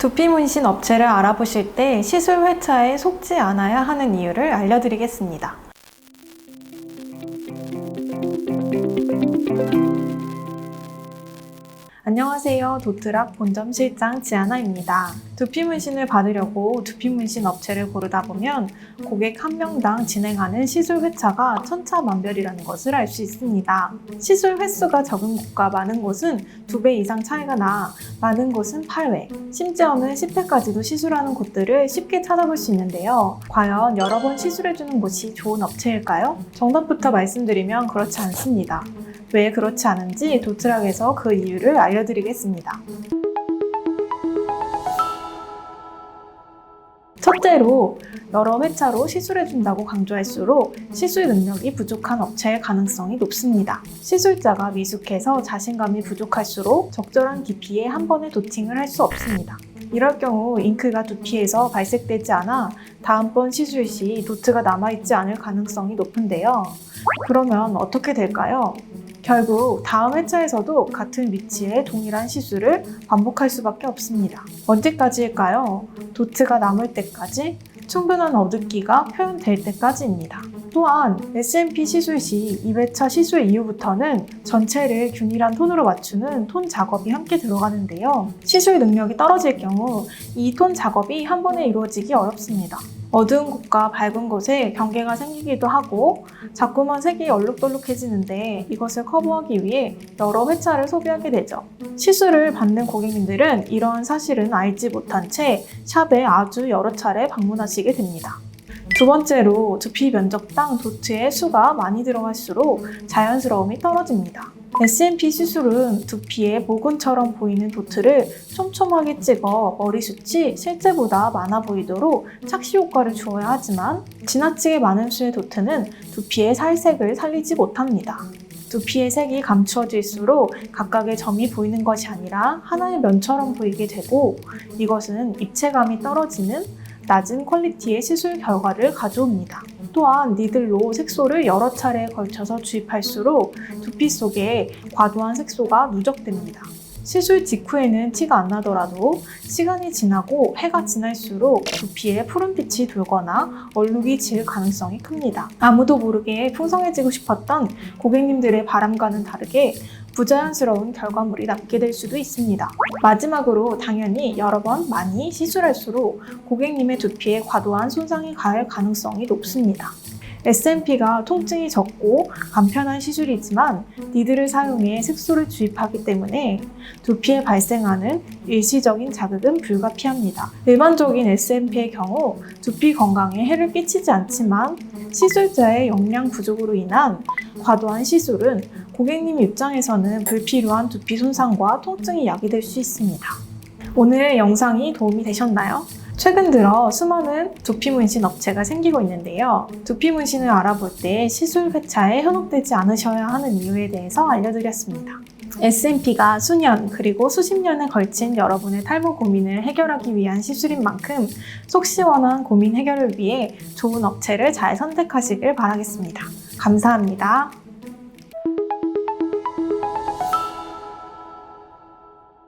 두피 문신 업체를 알아보실 때 시술 회차에 속지 않아야 하는 이유를 알려드리겠습니다. 안녕하세요. 도트락 본점 실장 지아나입니다. 두피 문신을 받으려고 두피 문신 업체를 고르다 보면 고객 한 명당 진행하는 시술 회차가 천차만별이라는 것을 알 수 있습니다. 시술 횟수가 적은 곳과 많은 곳은 두 배 이상 차이가 나 많은 곳은 8회, 심지어는 10회까지도 시술하는 곳들을 쉽게 찾아볼 수 있는데요. 과연 여러 번 시술해주는 곳이 좋은 업체일까요? 정답부터 말씀드리면 그렇지 않습니다. 왜 그렇지 않은지 도트락에서 그 이유를 알려드리겠습니다. 첫째로 여러 회차로 시술해준다고 강조할수록 시술 능력이 부족한 업체의 가능성이 높습니다. 시술자가 미숙해서 자신감이 부족할수록 적절한 깊이에 한 번에 도팅을 할 수 없습니다. 이럴 경우 잉크가 두피에서 발색되지 않아 다음번 시술 시 도트가 남아있지 않을 가능성이 높은데요. 그러면 어떻게 될까요? 결국 다음 회차에서도 같은 위치에 동일한 시술을 반복할 수밖에 없습니다. 언제까지일까요? 도트가 남을 때까지 충분한 어둡기가 표현될 때까지입니다. 또한 SMP 시술 시 2회차 시술 이후부터는 전체를 균일한 톤으로 맞추는 톤 작업이 함께 들어가는데요. 시술 능력이 떨어질 경우 이 톤 작업이 한 번에 이루어지기 어렵습니다. 어두운 곳과 밝은 곳에 경계가 생기기도 하고 자꾸만 색이 얼룩덜룩해지는데 이것을 커버하기 위해 여러 회차를 소비하게 되죠. 시술을 받는 고객님들은 이러한 사실은 알지 못한 채 샵에 아주 여러 차례 방문하시게 됩니다. 두 번째로 두피 면적당 도트의 수가 많이 들어갈수록 자연스러움이 떨어집니다. SMP 시술은 두피에 모근처럼 보이는 도트를 촘촘하게 찍어 머리숱이 실제보다 많아 보이도록 착시 효과를 주어야 하지만 지나치게 많은 수의 도트는 두피의 살색을 살리지 못합니다. 두피의 색이 감추어질수록 각각의 점이 보이는 것이 아니라 하나의 면처럼 보이게 되고 이것은 입체감이 떨어지는 낮은 퀄리티의 시술 결과를 가져옵니다. 또한 니들로 색소를 여러 차례에 걸쳐서 주입할수록 두피 속에 과도한 색소가 누적됩니다. 시술 직후에는 티가 안 나더라도 시간이 지나고 해가 지날수록 두피에 푸른빛이 돌거나 얼룩이 질 가능성이 큽니다. 아무도 모르게 풍성해지고 싶었던 고객님들의 바람과는 다르게 부자연스러운 결과물이 남게 될 수도 있습니다. 마지막으로 당연히 여러 번 많이 시술할수록 고객님의 두피에 과도한 손상이 가할 가능성이 높습니다. SMP가 통증이 적고 간편한 시술이지만 니들을 사용해 색소를 주입하기 때문에 두피에 발생하는 일시적인 자극은 불가피합니다. 일반적인 SMP의 경우 두피 건강에 해를 끼치지 않지만 시술자의 역량 부족으로 인한 과도한 시술은 고객님 입장에서는 불필요한 두피 손상과 통증이 야기될 수 있습니다. 오늘 영상이 도움이 되셨나요? 최근 들어 수많은 두피 문신 업체가 생기고 있는데요. 두피 문신을 알아볼 때 시술 회차에 현혹되지 않으셔야 하는 이유에 대해서 알려드렸습니다. SMP가 수년 그리고 수십 년에 걸친 여러분의 탈모 고민을 해결하기 위한 시술인 만큼 속 시원한 고민 해결을 위해 좋은 업체를 잘 선택하시길 바라겠습니다. 감사합니다.